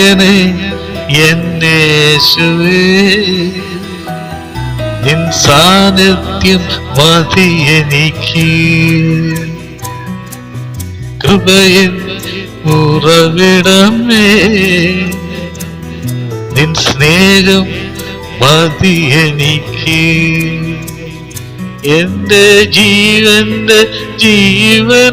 പ്രിയനെ എന്നേശുവേ നിൻ സാന്നിധ്യം മതി എനിക്ക്. കൃപയൻ ഉറവിടമേ. നിൻ സ്നേഹം മതി എനിക്ക്. എന്റെ ജീവന്റെ ജീവനാമെന്നേശുവേ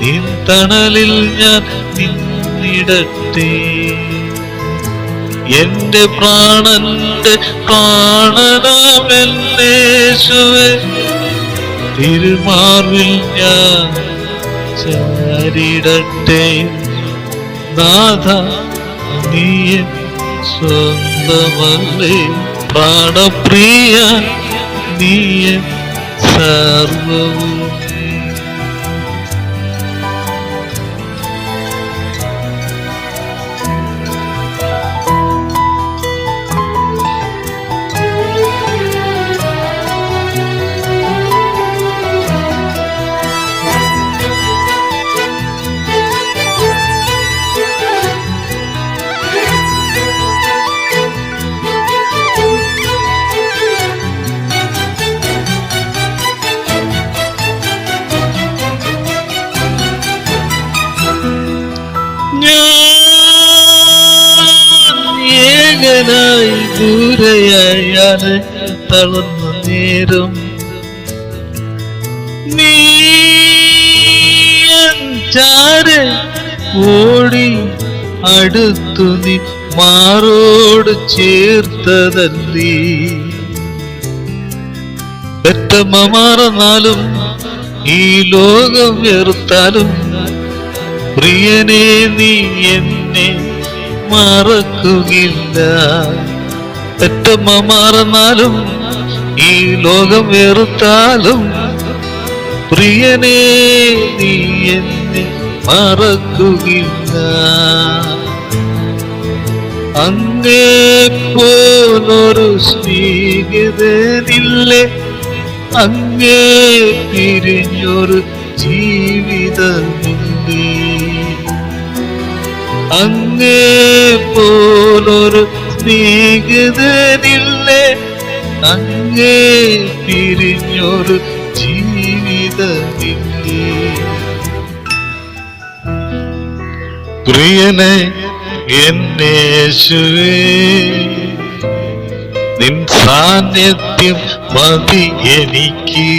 നിൻ തണലിൽ ഞാൻ നിന്നിടട്ടെ. എന്റെ പ്രാണന്റെ പ്രാണനാമല്ലേശുവെ തിരുമാർവിൽ ഞാൻ ചാരിടട്ടെ. നാഥ നീ എൻ സ്വന്തമല്ലേ. പ്രാണപ്രിയ നീ സർവവും ഏകനായി ദൂരയായാണ് തളർന്നു നേരം. നീ ചാരെ ഓടി അടുത്തു നീ മാറോട് ചേർത്തതല്ലേ? പെറ്റമ്മ മാറന്നാലും ഈ ലോകം വെറുത്താലും പ്രിയനെ നീ എന്നെ മറക്കുകയില്ല പെറ്റമ്മ മാറന്നാലും ഈ ലോകം വെറുത്താലും പ്രിയനെ നീ എന്നെ മറക്കുകില്ല. അങ്ങേ പോലൊരു സ്നേഹിതനില്ലേ? അങ്ങേ പിരിഞ്ഞൊരു ജീവിതമില്ലേ? അങ്ങേ പോലൊരു സ്നേഹിതനില്ലേ? അങ്ങേ പിരിഞ്ഞൊരു ജീവിതമില്ലേ? പ്രിയനെ എന്നേശുവേ നിൻ സാന്നിധ്യം മതി എനിക്ക്.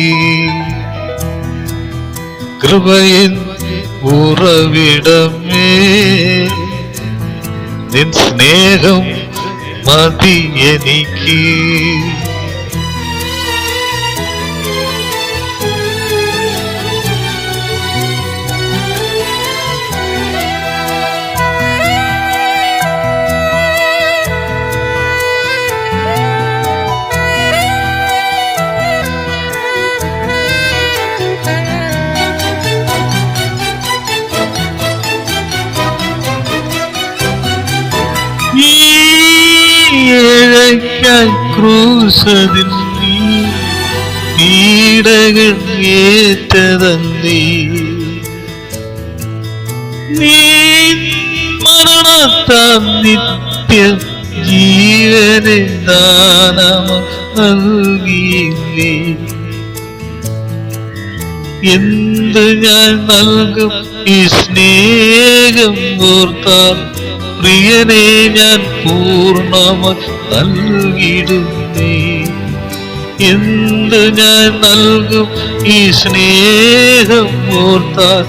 കൃപയിൻ ഉറവിടമേ നിൻ സ്നേഹം മതി എനിക്ക് ഏഴയ്ക്കായി ക്രൂശതിൽ നീ പീഡകൾ ഏറ്റതന്നീ. നീ മരണത്താം നിത്യ ജീവനെ ദാനമ നൽകിയില്ലേ എന്ത് ഞാൻ നൽകും ഈ സ്നേഹം ഓർത്താൽ പ്രിയനെ ഞാൻ പൂർണമായി നൽകിയിടുന്നേ. എന്ത് ഞാൻ നൽകും ഈ സ്നേഹം ഓർത്താൽ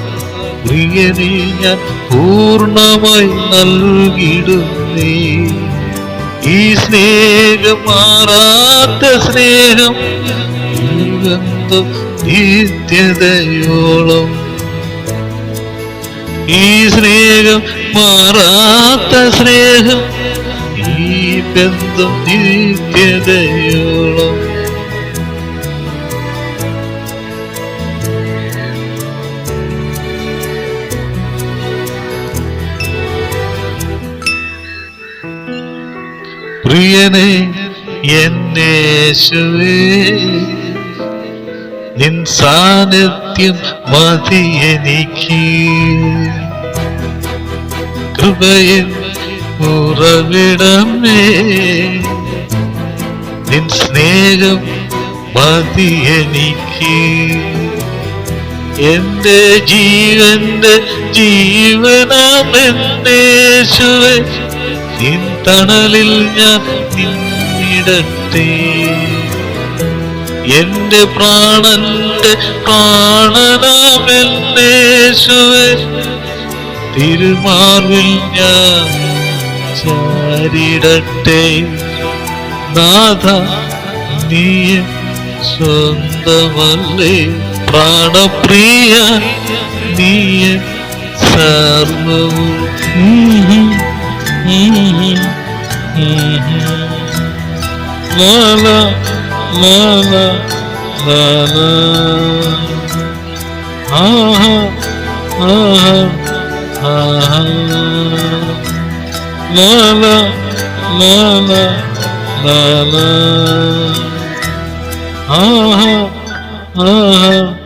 പ്രിയനെ ഞാൻ പൂർണമായി നൽകിയിടുന്നേ. ഈ സ്നേഹം മാറാത്ത സ്നേഹം ദുർഗന്ധം നിത്യതയോളം ഈ സ്നേഹം മാറാത്ത സ്നേഹം ഈ ബന്ധം നിത്യതയോളം. പ്രിയനെ എന്നേശുവേ നിൻ സാന്നിധ്യം മതി എനിക്ക്. കൃപയിൽ ഉറവിടമേ. നിൻ സ്നേഹം മതി എനിക്ക്. എന്റെ ജീവന്റെ ജീവനാമെന്നേശുവെ നിൻ തണലിൽ ഞാൻ നിന്നിടട്ടെ. എന്റെ പ്രാണന്റെ പ്രാണനാമെന്നേശുവെ. തിരുമാർവിൽ ഞാൻ ചാരിടട്ടെ. നാഥ നീ സ്വന്തമല്ലേ. പ്രാണപ്രിയ നീ സർവവും. la la la la ha ha ha ha ha ha la la la la la la ha ha ha ha